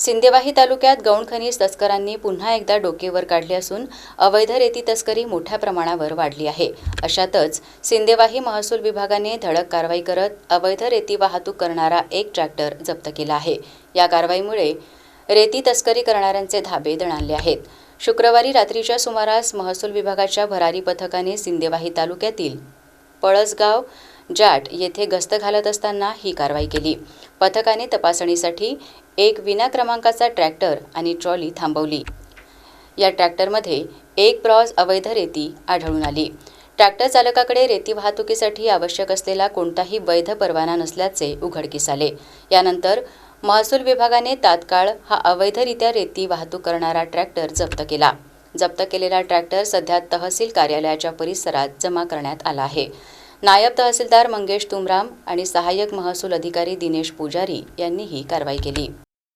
सिंदेवाही तालुक्यात गौण खनिज तस्करांनी पुन्हा एकदा डोकेवर काढले असून अवैध रेती तस्करी मोठ्या प्रमाणावर वाढली आहे. अशातच सिंदेवाही महसूल विभागाने धडक कारवाई करत अवैध रेती वाहतूक करणारा एक ट्रॅक्टर जप्त केला आहे. या कारवाईमुळे रेती तस्करी करणाऱ्यांचे धाबे दणाणले आहेत. शुक्रवारी रात्रीच्या सुमारास महसूल विभागाच्या भरारी पथकाने सिंदेवाही तालुक्यातील पळसगाव जाट येथे गस्त घालत असताना ही कारवाई केली. पथकाने तपासणीसाठी एक विना क्रमांकाचा ट्रॅक्टर आणि ट्रॉली थांबवली. या ट्रॅक्टरमध्ये एक प्रॉस अवैध रेती आढळून आली. ट्रॅक्टर चालकाकडे रेती वाहतुकीसाठी आवश्यक असलेला कोणताही वैध परवाना नसल्याचे उघडकीस आले. यानंतर महसूल विभागाने तात्काळ हा अवैधरित्या रेती वाहतूक करणारा ट्रॅक्टर जप्त केला. जप्त केलेला ट्रॅक्टर सध्या तहसील कार्यालयाच्या परिसरात जमा करण्यात आला आहे. नायब तहसीलदार मंगेश तुमराम आणि सहाय्यक महसूल अधिकारी दिनेश पुजारी यांनी ही कारवाई केली.